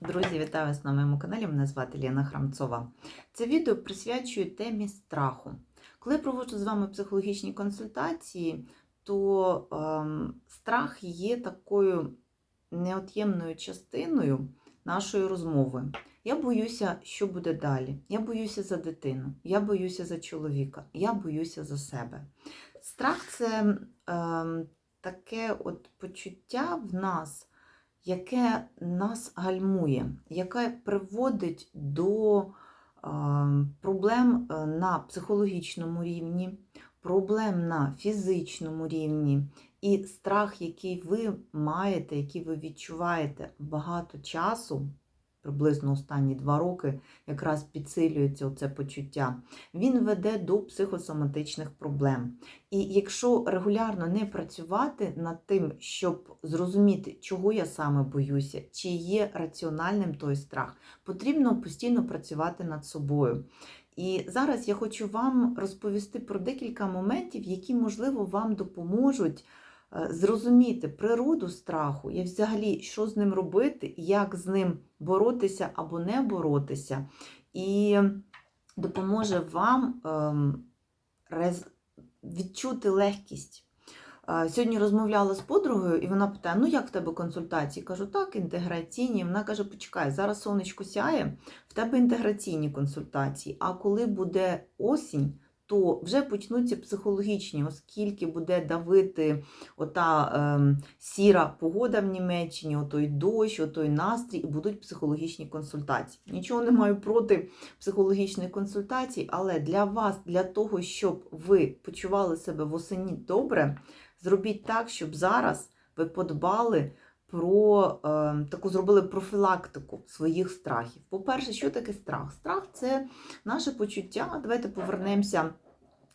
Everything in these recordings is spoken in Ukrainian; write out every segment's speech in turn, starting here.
Друзі, вітаю вас на моєму каналі. Мене звати Ліна Храмцова. Це відео присвячую темі страху. Коли я проводжу з вами психологічні консультації, то ем, страх є такою неот'ємною частиною нашої розмови. Я боюся, що буде далі. Я боюся за дитину, я боюся за чоловіка, я боюся за себе. Страх це ем, таке от почуття в нас яке нас гальмує, яке приводить до проблем е, на психологічному рівні, проблем на фізичному рівні. І страх, який ви маєте, який ви відчуваєте багато часу, приблизно останні два роки, якраз підсилюється це почуття, він веде до психосоматичних проблем. І якщо регулярно не працювати над тим, щоб зрозуміти, чого я саме боюся, чи є раціональним той страх, потрібно постійно працювати над собою. І зараз я хочу вам розповісти про декілька моментів, які, можливо, вам допоможуть зрозуміти природу страху і взагалі, що з ним робити, як з ним боротися або не боротися, і допоможе вам ем, відчути легкість. Сьогодні розмовляла з подругою, і вона питає: ну як в тебе консультації? Кажу, так, інтеграційні. Вона каже: почекай, зараз сонечко сяє, в тебе інтеграційні консультації. А коли буде осінь, то вже почнуться психологічні, оскільки буде давити ота е, сіра погода в Німеччині, отой дощ, отой настрій, і будуть психологічні консультації. Нічого не маю проти психологічних консультацій, але для вас, для того, щоб ви почували себе восені добре, зробіть так, щоб зараз ви подбали. Про е, таку зробили профілактику своїх страхів. По-перше, що таке страх? Страх це наше почуття. Давайте повернемося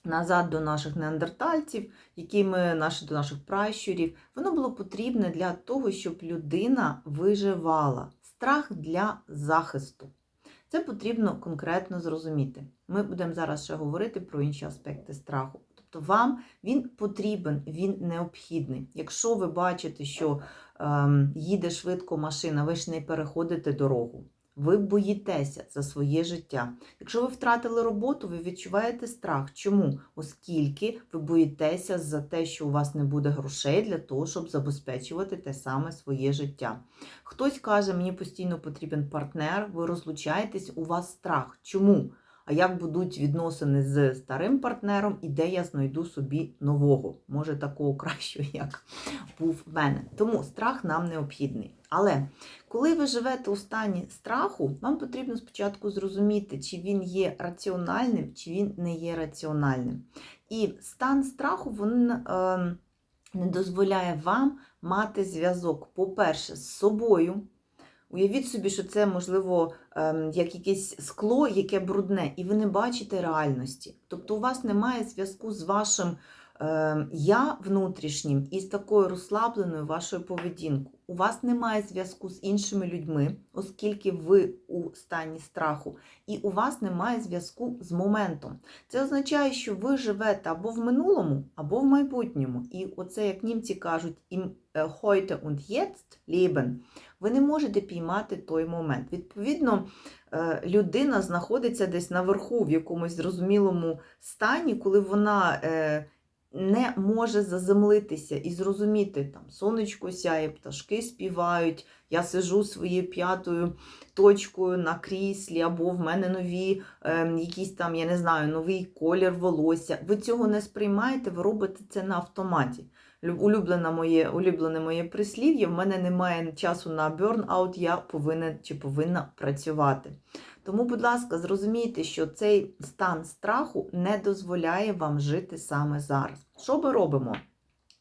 назад до наших неандертальців, які ми, наші, до наших пращурів. Воно було потрібне для того, щоб людина виживала. Страх для захисту. Це потрібно конкретно зрозуміти. Ми будемо зараз ще говорити про інші аспекти страху. Тобто вам він потрібен, він необхідний. Якщо ви бачите, що їде швидко машина, ви ж не переходите дорогу. Ви боїтеся за своє життя. Якщо ви втратили роботу, ви відчуваєте страх. Чому? Оскільки ви боїтеся за те, що у вас не буде грошей для того, щоб забезпечувати те саме своє життя. Хтось каже, мені постійно потрібен партнер, ви розлучаєтесь, у вас страх. Чому? А як будуть відносини з старим партнером, і де я знайду собі нового, може такого кращого, як був в мене. Тому страх нам необхідний. Але коли ви живете у стані страху, вам потрібно спочатку зрозуміти, чи він є раціональним, чи він не є раціональним. І стан страху він е, не дозволяє вам мати зв'язок, по-перше, з собою. Уявіть собі, що це, можливо, ем, як якесь скло, яке брудне, і ви не бачите реальності. Тобто у вас немає зв'язку з вашим я внутрішнім і з такою розслабленою вашою поведінкою. У вас немає зв'язку з іншими людьми, оскільки ви у стані страху, і у вас немає зв'язку з моментом. Це означає, що ви живете або в минулому, або в майбутньому. І оце, як німці кажуть, im heute und jetzt leben, ви не можете піймати той момент. Відповідно, людина знаходиться десь наверху, в якомусь зрозумілому стані, коли вона не може заземлитися і зрозуміти, там сонечко сяє, пташки співають, я сижу своєю п'ятою точкою на кріслі, або в мене нові е, якісь там, я не знаю, новий колір волосся. Ви цього не сприймаєте, ви робите це на автоматі. Улюблене моє улюблене моє прислів'я, в мене немає часу на бёрн-аут, я повинен чи повинна працювати. Тому, будь ласка, зрозумійте, що цей стан страху не дозволяє вам жити саме зараз. Що ми робимо?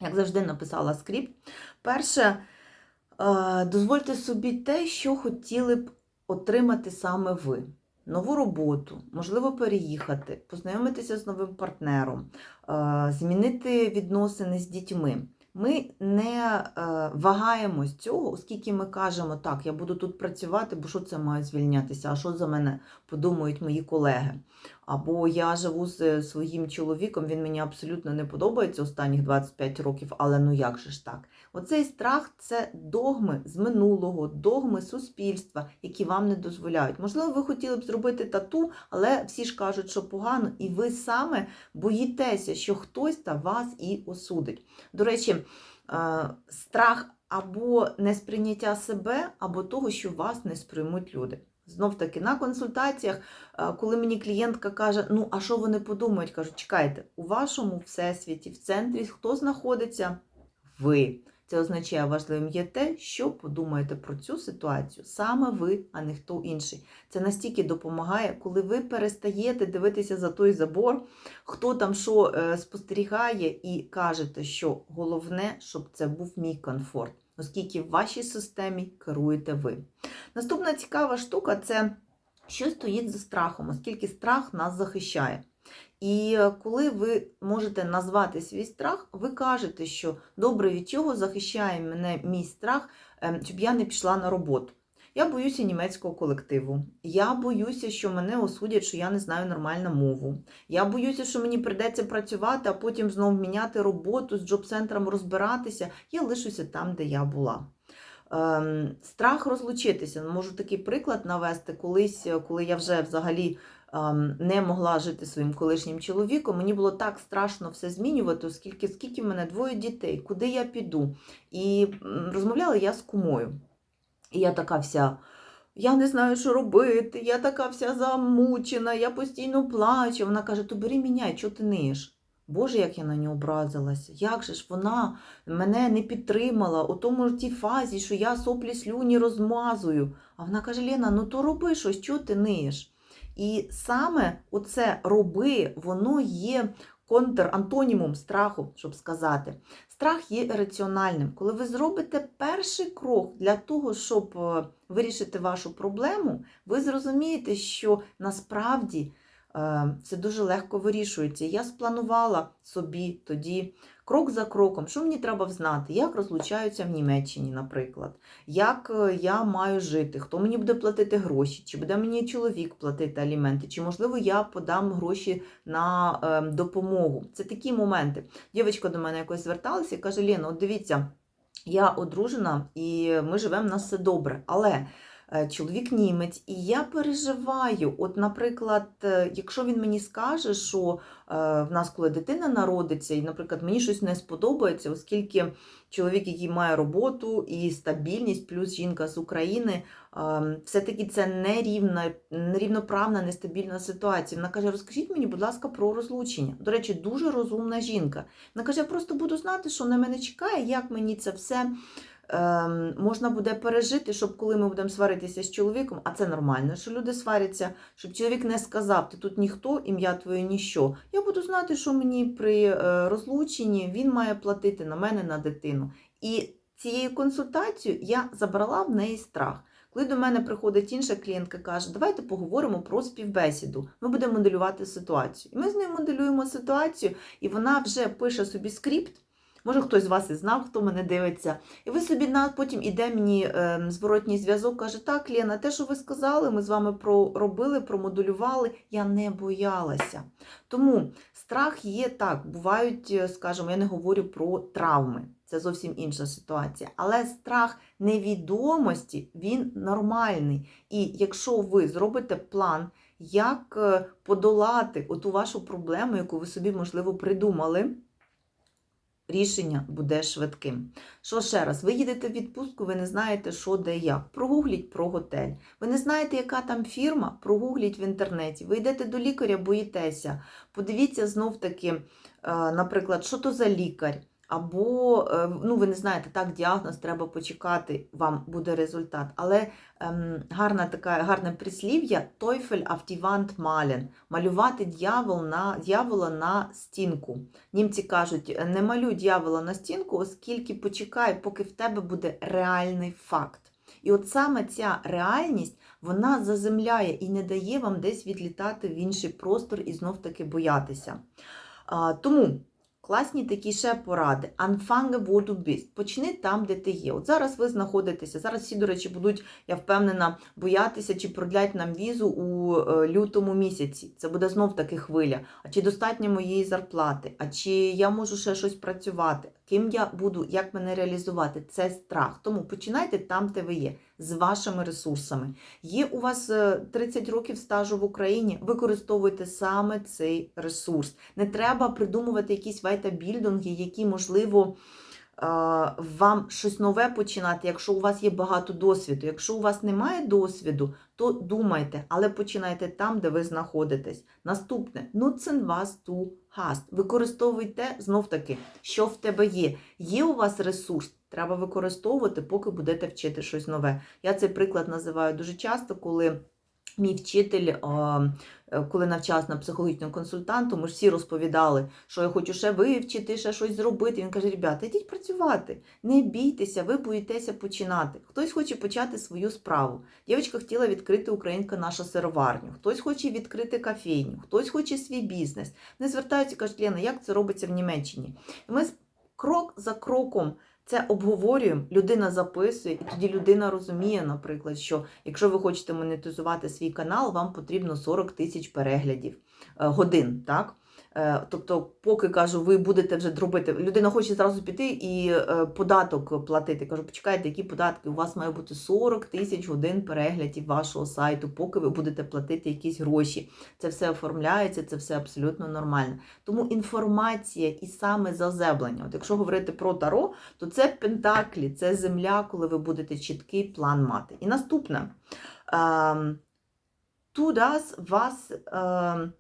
Як завжди написала скріп. Перше, е, дозвольте собі те, що хотіли б отримати саме ви. Нову роботу, можливо, переїхати, познайомитися з новим партнером, е, змінити відносини з дітьми. Ми не е, вагаємось цього, оскільки ми кажемо, так, я буду тут працювати, бо що це має звільнятися, а що за мене подумають мої колеги. Або я живу з своїм чоловіком, він мені абсолютно не подобається останніх 25 років, але ну як же ж так? Оцей страх це догми з минулого, догми суспільства, які вам не дозволяють. Можливо, ви хотіли б зробити тату, але всі ж кажуть, що погано, і ви саме боїтеся, що хтось та вас і осудить. До речі, е, страх або несприйняття себе, або того, що вас не сприймуть люди. Знов таки на консультаціях, е, коли мені клієнтка каже, ну а що вони подумають, кажу, чекайте, у вашому всесвіті, в центрі хто знаходиться? Ви. Це означає, важливим є те, що подумаєте про цю ситуацію саме ви, а не хто інший. Це настільки допомагає, коли ви перестаєте дивитися за той забор, хто там що е, спостерігає, і кажете, що головне, щоб це був мій комфорт, оскільки в вашій системі керуєте ви. Наступна цікава штука це що стоїть за страхом, оскільки страх нас захищає. І коли ви можете назвати свій страх, ви кажете, що добре від чого захищає мене мій страх, ем, щоб я не пішла на роботу. Я боюся німецького колективу. Я боюся, що мене осудять, що я не знаю нормальну мову. Я боюся, що мені прийдеться працювати, а потім знову міняти роботу, з джоб-центром розбиратися. Я лишуся там, де я була. Ем, страх розлучитися. Можу такий приклад навести. Колись, коли я вже взагалі не могла жити своїм колишнім чоловіком, мені було так страшно все змінювати, оскільки скільки в мене двоє дітей, куди я піду. І розмовляла я з кумою. І я така вся. Я не знаю, що робити, я така вся замучена, я постійно плачу. Вона каже: то бери міняй, чого ти ниєш? Боже, як я на нього образилася. Як же ж вона мене не підтримала у тому ж тій фазі, що я соплі слюні розмазую. А вона каже: Лена, ну то роби щось, чого ти ниєш? І саме оце роби, воно є контрантонімом страху, щоб сказати. Страх є раціональним. Коли ви зробите перший крок для того, щоб е, вирішити вашу проблему, ви зрозумієте, що насправді це дуже легко вирішується. Я спланувала собі тоді крок за кроком, що мені треба знати, як розлучаються в Німеччині, наприклад, як е, я маю жити, хто мені буде платити гроші, чи буде мені чоловік платити аліменти, чи, можливо, я подам гроші на е, допомогу. Це такі моменти. Дівчинка до мене якось зверталася і каже: Лена, от дивіться, я одружена і ми живемо, у нас все добре. Але чоловік німець, і я переживаю. От, наприклад, е, якщо він мені скаже, що е, в нас, коли дитина народиться, і, наприклад, мені щось не сподобається, оскільки чоловік, який має роботу і стабільність, плюс жінка з України, ем, все-таки це нерівна, нерівноправна, нестабільна ситуація. Вона каже: розкажіть мені, будь ласка, про розлучення. До речі, дуже розумна жінка. Вона каже: я просто буду знати, що на мене чекає, як мені це все. Ем, Можна буде пережити, щоб коли ми будемо сваритися з чоловіком, а це нормально, що люди сваряться, щоб чоловік не сказав, ти тут ніхто, ім'я твоє ніщо. Я буду знати, що мені при е, розлученні він має платити на мене на дитину. І цією консультацією я забрала в неї страх. Коли до мене приходить інша клієнтка, каже, давайте поговоримо про співбесіду. Ми будемо моделювати ситуацію. І ми з нею моделюємо ситуацію, і вона вже пише собі скрипт. Може, хтось з вас і знав, хто мене дивиться. І ви собі на потім іде мені е, зворотній зв'язок, каже: Так, Лена, те, що ви сказали, ми з вами проробили, промоделювали. Я не боялася. Тому страх є так. Бувають, е, скажімо, я не говорю про травми. Це зовсім інша ситуація. Але страх невідомості він нормальний. І якщо ви зробите план, як е, подолати оту вашу проблему, яку ви собі, можливо, придумали, рішення буде швидким. Що ще раз, ви їдете в відпустку, ви не знаєте, що де як. Прогугліть про готель. Ви не знаєте, яка там фірма, прогугліть в інтернеті. Ви йдете до лікаря, боїтеся. Подивіться знов таки, е, наприклад, що то за лікар. Або, е, ну, ви не знаєте, так, діагноз, треба почекати, вам буде результат. Але ем, гарна така, гарне прислів'я die Wand malen. Малювати дьявол на, дьявола на стінку. Німці кажуть, не малюй дьявола на стінку, оскільки почекай, поки в тебе буде реальний факт. І от саме ця реальність, вона заземляє і не дає вам десь відлітати в інший простор і знов-таки боятися. А, тому Класні такі ще поради. Анфанге воду біст. Почни там, де ти є. От зараз ви знаходитеся. Зараз всі, до речі, будуть, я впевнена, боятися, чи продлять нам візу у е, лютому місяці. Це буде знов таки хвиля. А чи достатньо моєї зарплати? А чи я можу ще щось працювати? Ким я буду, як мене реалізувати? Це страх. Тому починайте там, де ви є, з вашими ресурсами. Є у вас е, 30 років стажу в Україні, використовуйте саме цей ресурс. Не треба придумувати якісь вайтабільдинги, які, можливо, е, вам щось нове починати, якщо у вас є багато досвіду. Якщо у вас немає досвіду, то думайте, але починайте там, де ви знаходитесь. Наступне nutzen was du hast. Використовуйте знов таки, що в тебе є. Є у вас ресурс, треба використовувати, поки будете вчити щось нове. Я цей приклад називаю дуже часто, коли. Мій вчитель, е, коли навчався на психологічному консультанту, ми ж всі розповідали, що я хочу ще вивчити, ще щось зробити. Він каже: ребята, йдіть працювати, не бійтеся, ви боїтеся починати. Хтось хоче почати свою справу. Дівчинка хотіла відкрити українка наша сироварню, хтось хоче відкрити кофейню, хтось хоче свій бізнес. Вони звертаються кажуть, Лена, як це робиться в Німеччині? І ми крок за кроком. Це обговорюємо, людина записує, і тоді людина розуміє, наприклад, що якщо ви хочете монетизувати свій канал, вам потрібно 40 тисяч переглядів е, годин. так? Е, Тобто, поки кажу, ви будете вже робити, людина хоче зразу піти і е, податок платити. Кажу, почекайте, які податки? У вас має бути 40 тисяч годин переглядів вашого сайту, поки ви будете платити якісь гроші. Це все оформляється, це все абсолютно нормально. Тому інформація і саме заземлення. От якщо говорити про таро, то це пентаклі, це земля, коли ви будете чіткий план мати. І наступне. Ем, das, was ем,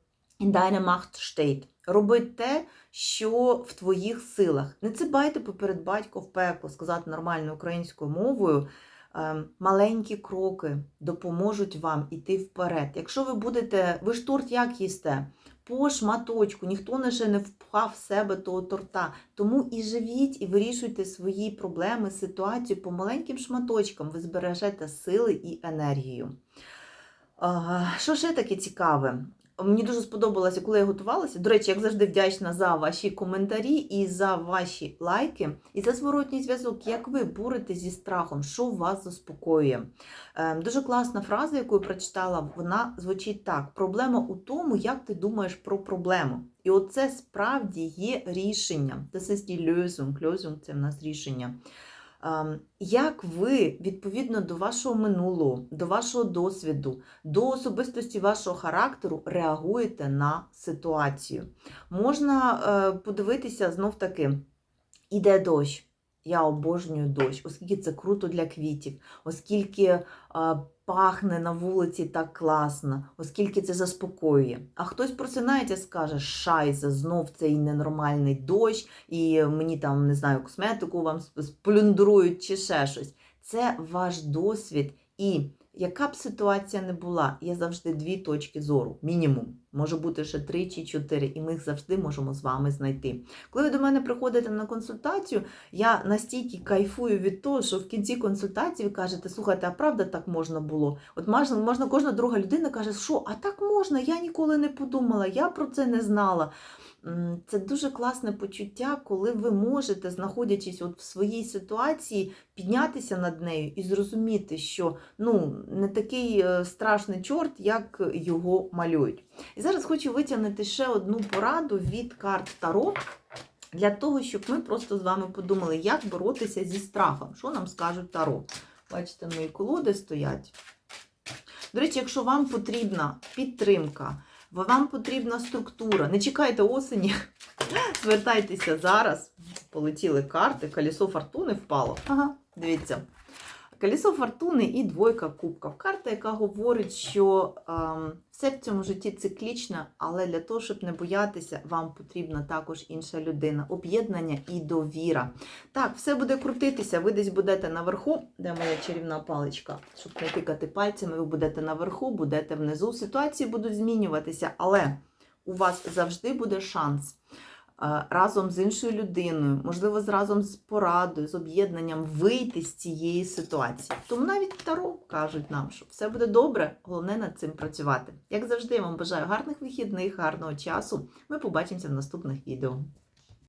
in deiner Macht steht. Роби те, що в твоїх силах. Не цибайте поперед батько в пекло, сказати нормальною українською мовою. Ем, Маленькі кроки допоможуть вам іти вперед. Якщо ви будете, ви ж торт як їсте? По шматочку, ніхто не ще не впхав в себе того торта. Тому і живіть, і вирішуйте свої проблеми, ситуацію по маленьким шматочкам. Ви збережете сили і енергію. Що ще таке цікаве? Мені дуже сподобалося, коли я готувалася. До речі, як завжди вдячна за ваші коментарі і за ваші лайки, і за зворотній зв'язок, як ви боретесь зі страхом, що вас заспокоює. Ем, Дуже класна фраза, яку я прочитала, вона звучить так: проблема у тому, як ти думаєш про проблему. І оце справді є рішенням. Це die Lösung. Lösung – це в нас рішення. Ем, Як ви відповідно до вашого минулого, до вашого досвіду, до особистості вашого характеру реагуєте на ситуацію? Можна е, подивитися знов таки, іде дощ. Я обожнюю дощ, оскільки це круто для квітів, оскільки е, пахне на вулиці так класно, оскільки це заспокоює. А хтось просинається, скаже, шайза, знов цей ненормальний дощ, і мені там не знаю, косметику вам сплюндрують чи ще щось. Це ваш досвід. І яка б ситуація не була, є завжди дві точки зору, мінімум. Може бути ще три чи чотири, і ми їх завжди можемо з вами знайти. Коли ви до мене приходите на консультацію, я настільки кайфую від того, що в кінці консультації ви кажете, слухайте, а правда так можна було? От можна, можна кожна друга людина каже, що а так можна, я ніколи не подумала, я про це не знала. Це дуже класне почуття, коли ви можете, знаходячись от в своїй ситуації, піднятися над нею і зрозуміти, що ну, не такий е, страшний чорт, як його малюють. І зараз хочу витягнути ще одну пораду від карт Таро. Для того, щоб ми просто з вами подумали, як боротися зі страхом. Що нам скажуть Таро? Бачите, мої колоди стоять. До речі, якщо вам потрібна підтримка, вам потрібна структура, не чекайте осені, звертайтеся зараз. Полетіли карти, колесо фортуни впало. Ага, дивіться. Колесо фортуни і двойка кубків. Карта, яка говорить, що ем, все в цьому житті циклічно, але для того, щоб не боятися, вам потрібна також інша людина, об'єднання і довіра. Так, все буде крутитися, ви десь будете наверху, де моя чарівна паличка, щоб не тикати пальцями, ви будете наверху, будете внизу. Ситуації будуть змінюватися, але у вас завжди буде шанс разом з іншою людиною, можливо, з- разом з порадою, з об'єднанням вийти з цієї ситуації. Тому навіть Таро кажуть нам, що все буде добре, головне над цим працювати. Як завжди, я вам бажаю гарних вихідних, гарного часу. Ми побачимося в наступних відео.